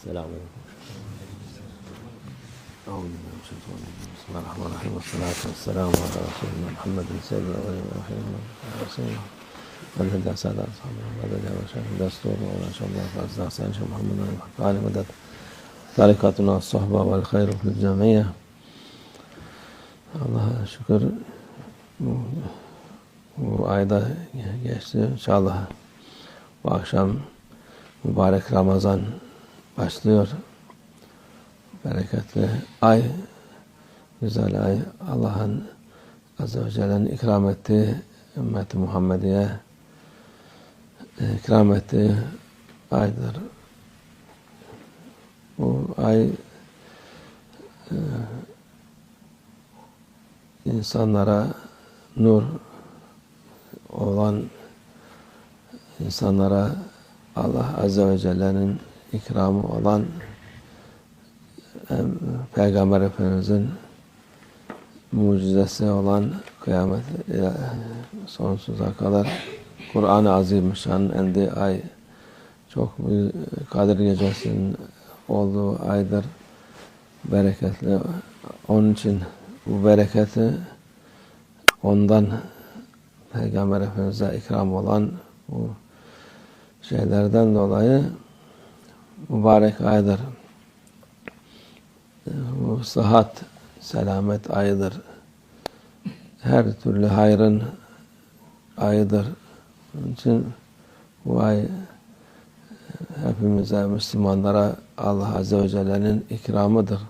السلام عليكم. أعوذ بالله من بسم الله الرحمن الرحيم. والصلاة والسلام على رسولنا محمد سيد الأولين والآخرين ورسوله من هدى سادة أصحابه ومدد يا بشر دستور وما شاء الله فأزدى حسين شيخ محمد الحق علي مدد طريقتنا الصحبة والخير في الجمعية الله شكر وأيضا إن شاء الله وأقشام مبارك رمضان. Başlıyor. Bereketli ay, güzel ay. Allah'ın Azze ve Celle'nin ikram ettiği ümmeti Muhammediye ikram ettiği aydır. Bu ay e, insanlara nur olan insanlara Allah Azze ve Celle'nin ikramı olan hem Peygamber Efendimiz'in mucizesi olan kıyamet ile sonsuza kadar Kur'an-ı Azimüşşan'ın endi ay çok Kadir Gecesi'nin olduğu aydır. Bereketli. Onun için bu bereketi ondan Peygamber Efendimiz'e ikram olan bu şeylerden dolayı mübarek aydır. Bu sıhhat, selamet ayıdır. Her türlü hayrın ayıdır. Onun için bu ay hepimize, Müslümanlara Allah Azze ve Celle'nin ikramıdır.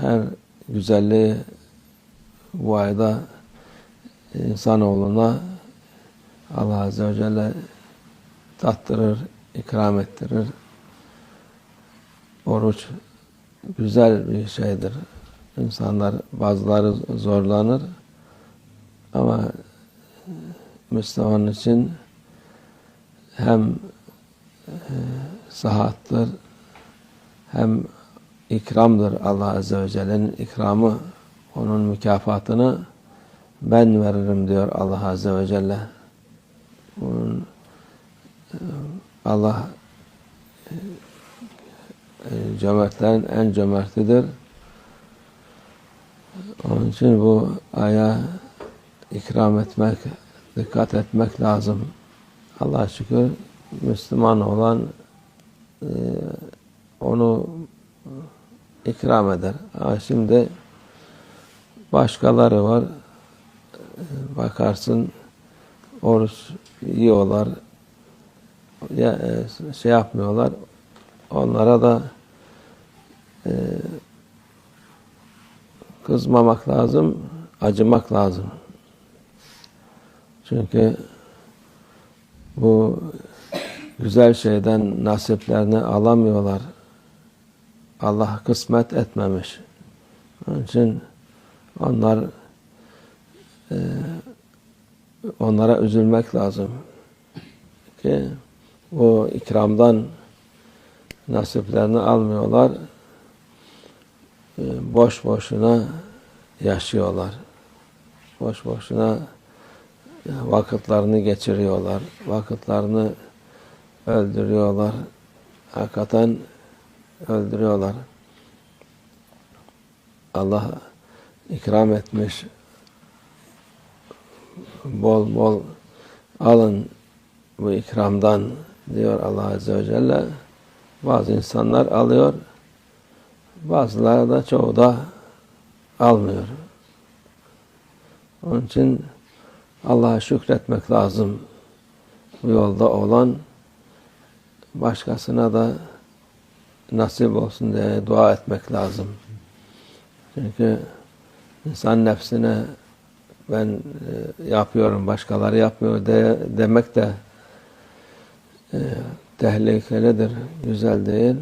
Her güzelliği bu ayda insanoğluna Allah Azze ve Celle tattırır, ikram ettirir. Oruç güzel bir şeydir. İnsanlar bazıları zorlanır ama Müslüman için hem e, sahattır hem ikramdır Allah Azze ve Celle'nin ikramı onun mükafatını ben veririm diyor Allah Azze ve Celle. Onun, e, Allah e, cömertlerin en cömertidir. Onun için bu aya ikram etmek, dikkat etmek lazım. Allah'a şükür Müslüman olan e, onu ikram eder. Ama şimdi başkaları var. Bakarsın oruç yiyorlar. Ya, e, şey yapmıyorlar. Onlara da e, kızmamak lazım, acımak lazım. Çünkü bu güzel şeyden nasiplerini alamıyorlar. Allah kısmet etmemiş. Onun için onlar e, onlara üzülmek lazım. Ki bu ikramdan nasiplerini almıyorlar. E, boş boşuna yaşıyorlar. Boş boşuna vakitlerini geçiriyorlar. Vakitlerini öldürüyorlar. Hakikaten öldürüyorlar. Allah ikram etmiş. Bol bol alın bu ikramdan diyor Allah Azze ve Celle. Bazı insanlar alıyor. Bazıları da çoğu da almıyor. Onun için Allah'a şükretmek lazım. Bu yolda olan başkasına da nasip olsun diye dua etmek lazım. Çünkü insan nefsine ben e, yapıyorum, başkaları yapmıyor de, demek de e, tehlikelidir, güzel değil.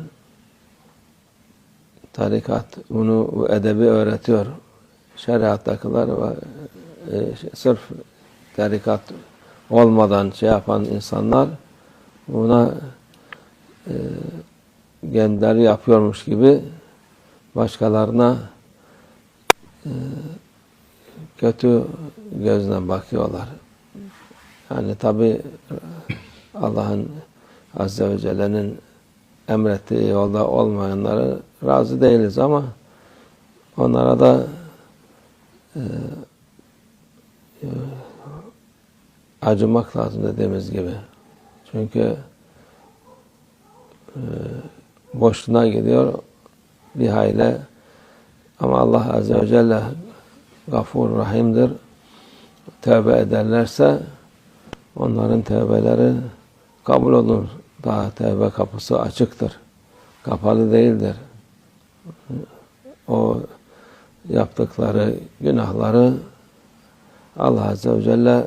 Tarikat bunu bu edebi öğretiyor. Şeriattakiler ve e, sırf tarikat olmadan şey yapan insanlar buna e, kendileri yapıyormuş gibi başkalarına e, kötü gözle bakıyorlar. Yani tabi Allah'ın Azze ve Celle'nin emrettiği yolda olmayanlara razı değiliz ama onlara da e, e, acımak lazım dediğimiz gibi. Çünkü e, boşluğuna gidiyor bir hayli ama Allah Azze ve Celle gafur rahimdir. Tövbe ederlerse onların tövbeleri kabul olur. Daha tövbe kapısı açıktır. Kapalı değildir. O yaptıkları günahları Allah Azze ve Celle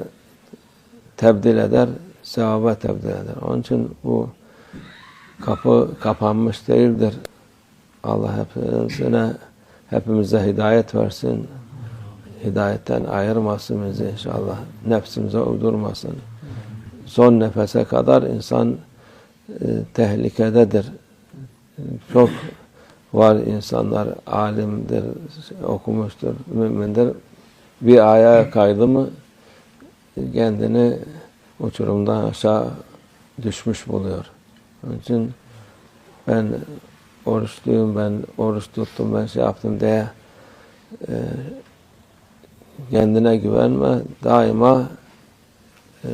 tebdil eder, sevaba tebdil eder. Onun için bu kapı kapanmış değildir. Allah hepsine, hepimize hidayet versin. Hidayetten ayırmasın bizi inşallah. Nefsimize uydurmasın. Son nefese kadar insan e, tehlikededir. Çok var insanlar alimdir, okumuştur, mümindir. Bir ayağa kaydı mı kendini uçurumdan aşağı düşmüş buluyor. Onun için ben oruçluyum, ben oruç tuttum, ben şey yaptım diye e, kendine güvenme. Daima e,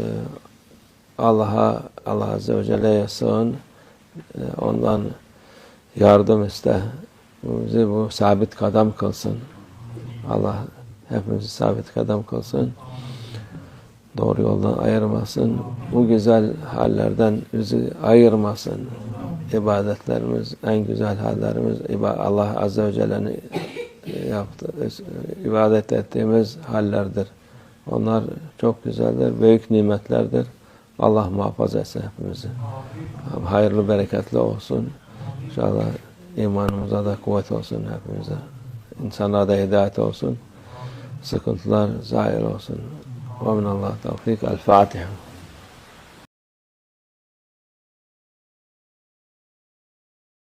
Allah'a, Allah Azze ve Celle'ye sığın. E, ondan yardım iste. Bizi bu sabit kadam kılsın. Allah hepimizi sabit kadam kılsın. Doğru yoldan ayırmasın. Bu güzel hallerden bizi ayırmasın. İbadetlerimiz, en güzel hallerimiz Allah Azze ve Celle'nin yaptı, ibadet ettiğimiz hallerdir. Onlar çok güzeldir, büyük nimetlerdir. Allah muhafaza etsin hepimizi. Hayırlı, bereketli olsun. İnşallah imanımıza da kuvvet olsun hepimize. İnsanlara da hidayet olsun. Sıkıntılar zahir olsun. Ve minallah tevfik. El Fatiha.